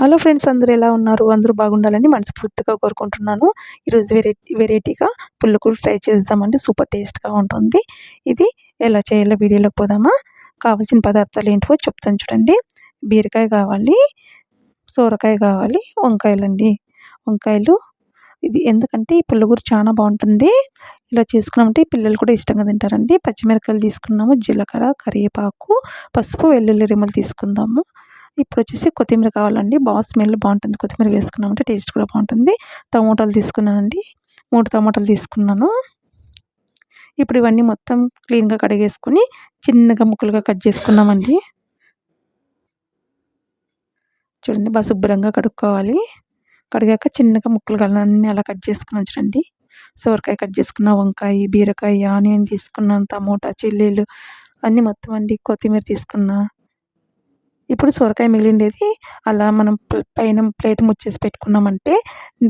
Hello friends అందరూ ఎలా ఉన్నారు? అందరూ బాగుండాలని మనస్ఫూర్తిగా కోరుకుంటున్నాను. ఈరోజు వెరైటీ వెరైటీగా పుల్లకూర ట్రై చేద్దామండి సూపర్ టేస్ట్గా ఉంటుంది. ఇది ఎలా చేయాలో వీడియోలోకి పోదామా? కావాల్సిన పదార్థాలు ఏంటో చెప్తాను చూడండి. బీరకాయ కావాలి సోరకాయ కావాలి వంకాయలండి. వంకాయలు ఇది ఎందుకంటే ఈ పుల్లగూర చాలా బాగుంటుంది. ఇలా చేసుకున్నామంటే పిల్లలు కూడా ఇష్టంగా తింటారండి. పచ్చిమిరకాయలు తీసుకున్నాము జీలకర్ర కరివేపాకు పసుపు వెల్లుల్లి రిమ్మలు తీసుకుందాము. ఇప్పుడు వచ్చేసి కొత్తిమీర కావాలండి. బాగా స్మెల్ బాగుంటుంది. కొత్తిమీర వేసుకున్నామంటే టేస్ట్ కూడా బాగుంటుంది. టమోటాలు తీసుకున్నానండి. మూడు టమోటాలు తీసుకున్నాను. ఇప్పుడు ఇవన్నీ మొత్తం క్లీన్గా కడిగేసుకుని చిన్నగా ముక్కలుగా కట్ చేసుకున్నామండి. చూడండి బాగా శుభ్రంగా కడుక్కోవాలి. కడిగాక చిన్నగా ముక్కలు అన్నీ అలా కట్ చేసుకున్నాం చూడండి. సోరకాయ కట్ చేసుకున్న వంకాయ బీరకాయ ఆనియన్ తీసుకున్నాను టమోటా చిల్లీలు అన్నీ మొత్తం అండి కొత్తిమీర తీసుకున్నా. ఇప్పుడు సొరకాయ మిగిలిండేది అలా మనం పైన ప్లేట్ ముచ్చేసి పెట్టుకున్నామంటే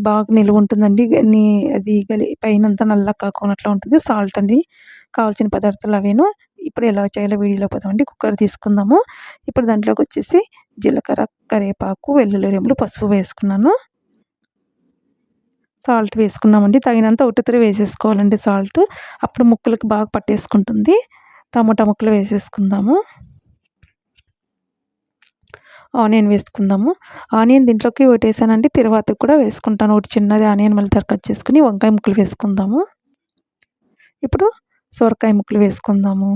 బాగా నిలువ ఉంటుందండి. నీ అది గలి పైన అంతా నల్ల కాకున్నట్లు ఉంటుంది. సాల్ట్ అండి కావాల్సిన పదార్థాలు అవేను. ఇప్పుడు ఎలా చేయాలో వీడియోలో పోదామండి. కుక్కర్ తీసుకుందాము. ఇప్పుడు దాంట్లోకి వచ్చేసి జీలకర్ర కరివేపాకు వెల్లుల్లి రెమ్మలు పసుపు వేసుకున్నాను. సాల్ట్ వేసుకున్నామండి. తగినంత ఉట్టుతరి వేసేసుకోవాలండి సాల్ట్. అప్పుడు ముక్కలకు బాగా పట్టేసుకుంటుంది. టమోటా ముక్కలు వేసేసుకుందాము. ఆనియన్ వేసుకుందాము. ఆనియన్ దీంట్లోకి ఒకటి వేసానండి తర్వాత కూడా వేసుకుంటాను. ఒకటి చిన్నది ఆనియన్ మళ్ళీ కట్ చేసుకుని వంకాయ ముక్కలు వేసుకుందాము. ఇప్పుడు సొరకాయ ముక్కలు వేసుకుందాము.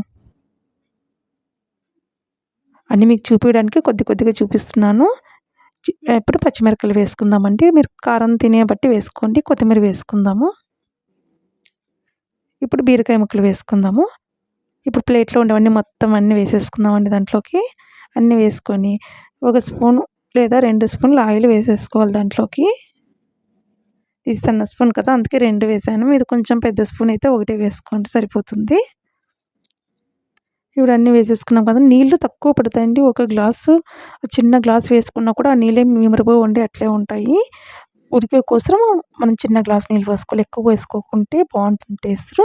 అన్నీ మీకు చూపించడానికి కొద్ది కొద్దిగా చూపిస్తున్నాను. ఇప్పుడు పచ్చిమిరపకాయలు వేసుకుందామండి. మీరు కారం తినే బట్టి వేసుకోండి. కొత్తిమీర వేసుకుందాము. ఇప్పుడు బీరకాయ ముక్కలు వేసుకుందాము. ఇప్పుడు ప్లేట్లో ఉండేవన్నీ మొత్తం అన్నీ వేసేసుకుందామండి దాంట్లోకి. అన్నీ వేసుకొని ఒక స్పూన్ లేదా రెండు స్పూన్లు ఆయిల్ వేసేసుకోవాలి దాంట్లోకి. ఇది సన్న స్పూన్ కదా అందుకే రెండు వేసాను. ఇది కొంచెం పెద్ద స్పూన్ అయితే ఒకటే వేసుకోండి సరిపోతుంది. ఇప్పుడు అన్నీ వేసేసుకున్నాం కదా నీళ్ళు తక్కువ పడతాయండి. ఒక గ్లాసు చిన్న గ్లాస్ వేసుకున్నా కూడా ఆ నీళ్ళే మిమరిపోయి ఉండి అట్లే ఉంటాయి. ఉడికే కోసం మనం చిన్న గ్లాస్ నీళ్ళు వేసుకోవాలి. ఎక్కువ వేసుకోకుంటే బాగుంటుంది టేస్ట్.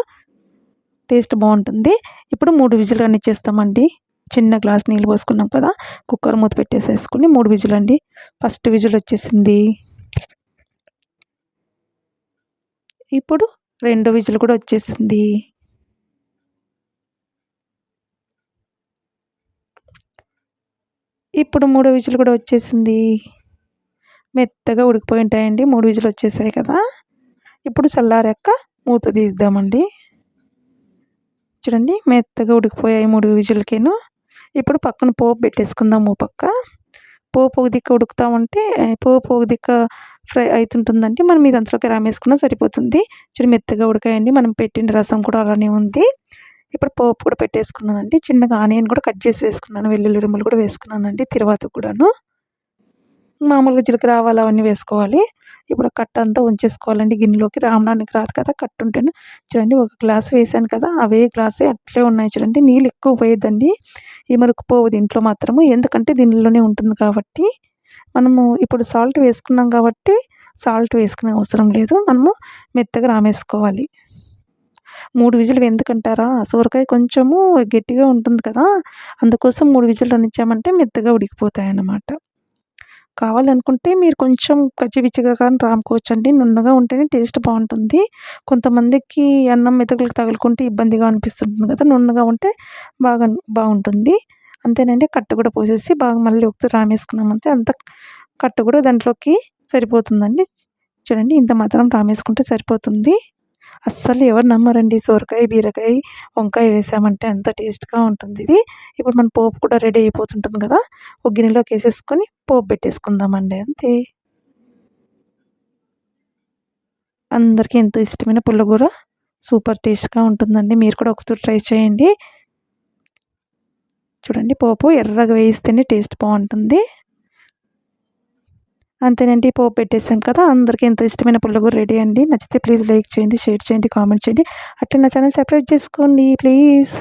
టేస్ట్ బాగుంటుంది. ఇప్పుడు మూడు విజిల్ చేస్తామండి. చిన్న గ్లాస్ నీళ్ళు పోసుకున్నాం కదా కుక్కర్ మూత పెట్టేసేసుకుని మూడు విజులు అండి ఫస్ట్ విజులు వచ్చేసింది. ఇప్పుడు రెండో విజులు కూడా వచ్చేసింది. ఇప్పుడు మూడో విజులు కూడా వచ్చేసింది. మెత్తగా ఉడికిపోయి ఉంటాయండి మూడు విజులు వచ్చేసాయి కదా. ఇప్పుడు చల్లారాక మూత తీద్దామండి. చూడండి మెత్తగా ఉడికిపోయాయి మూడు విజులకేను. ఇప్పుడు పక్కన పోపు పెట్టేసుకుందాం ఓ పక్క. పోపు ఒక దిక్కు ఉడుకుతా ఉంటే పోపు ఒక దిక్క ఫ్రై అవుతుంటుందంటే మనం ఇది అంతలోకి రామేసుకున్నా సరిపోతుంది. చూడు మెత్తగా ఉడకాయండి. మనం పెట్టిన రసం కూడా అలానే ఉంది. ఇప్పుడు పోపు కూడా పెట్టేసుకున్నానండి. చిన్నగా ఆనియన్ కూడా కట్ చేసి వేసుకున్నాను. వెల్లుల్లి రుమ్మలు కూడా వేసుకున్నానండి. తర్వాత కూడాను. మామూలుగా జీలకర్ర ఆవాలు అవన్నీ వేసుకోవాలి. ఇప్పుడు కట్ట అంతా ఉంచేసుకోవాలండి. గిన్నెలోకి రామడానికి రాదు కదా కట్ ఉంటేనే చూడండి ఒక గ్లాస్ వేసాను కదా అవే గ్లాసే అట్లే ఉన్నాయి చూడండి. నీళ్ళు ఎక్కువ పోయేదండి ఈ మరుకుపోవు దీంట్లో మాత్రము. ఎందుకంటే దీనిలోనే ఉంటుంది కాబట్టి మనము ఇప్పుడు సాల్ట్ వేసుకున్నాం కాబట్టి సాల్ట్ వేసుకునే అవసరం లేదు. మనము మెత్తగా రామేసుకోవాలి. మూడు విజులు ఎందుకంటారా? సూరకాయ కొంచెము గట్టిగా ఉంటుంది కదా అందుకోసం మూడు విజులు రనిచ్చామంటే మెత్తగా ఉడికిపోతాయి అన్నమాట కావాలనుకుంటే మీరు కొంచెం కచ్చిపిచ్చిగా కానీ రాముకోవచ్చండి. నున్నగా ఉంటేనే టేస్ట్ బాగుంటుంది. కొంతమందికి అన్నం మెతుకులకు తగులుకుంటే ఇబ్బందిగా అనిపిస్తుంటుంది కదా నున్నగా ఉంటే బాగా బాగుంటుంది. అంతేనండి కట్టు కూడా పోసేసి బాగా మళ్ళీ ఒకసారి రామేసుకున్నామంటే అంత కట్టు కూడా దాంట్లోకి సరిపోతుందండి. చూడండి ఇంత మాత్రం రామేసుకుంటే సరిపోతుంది. అస్సలు ఎవరు నమ్మరండి. సొరకాయ బీరకాయ వంకాయ వేసామంటే అంత టేస్ట్గా ఉంటుంది ఇది. ఇప్పుడు మన పోపు కూడా రెడీ అయిపోతుంటుంది కదా. ఒక గిన్నెలోకి వేసేసుకొని పోపు పెట్టేసుకుందామండి అంతే. అందరికీ ఎంతో ఇష్టమైన పుల్లగూర. సూపర్ టేస్ట్గా ఉంటుందండి. మీరు కూడా ఒకసారి ట్రై చేయండి. చూడండి పోపు ఎర్రగా వేయిస్తేనే టేస్ట్ బాగుంటుంది. అంతేనండి. పోపు పెట్టేసాం కదా అందరికీ ఎంతో ఇష్టమైన పుల్లగూర రెడీ అండి. నచ్చితే ప్లీజ్ లైక్ చేయండి షేర్ చేయండి కామెంట్ చేయండి. అట్లా నా ఛానల్ సబ్స్క్రైబ్ చేసుకోండి ప్లీజ్.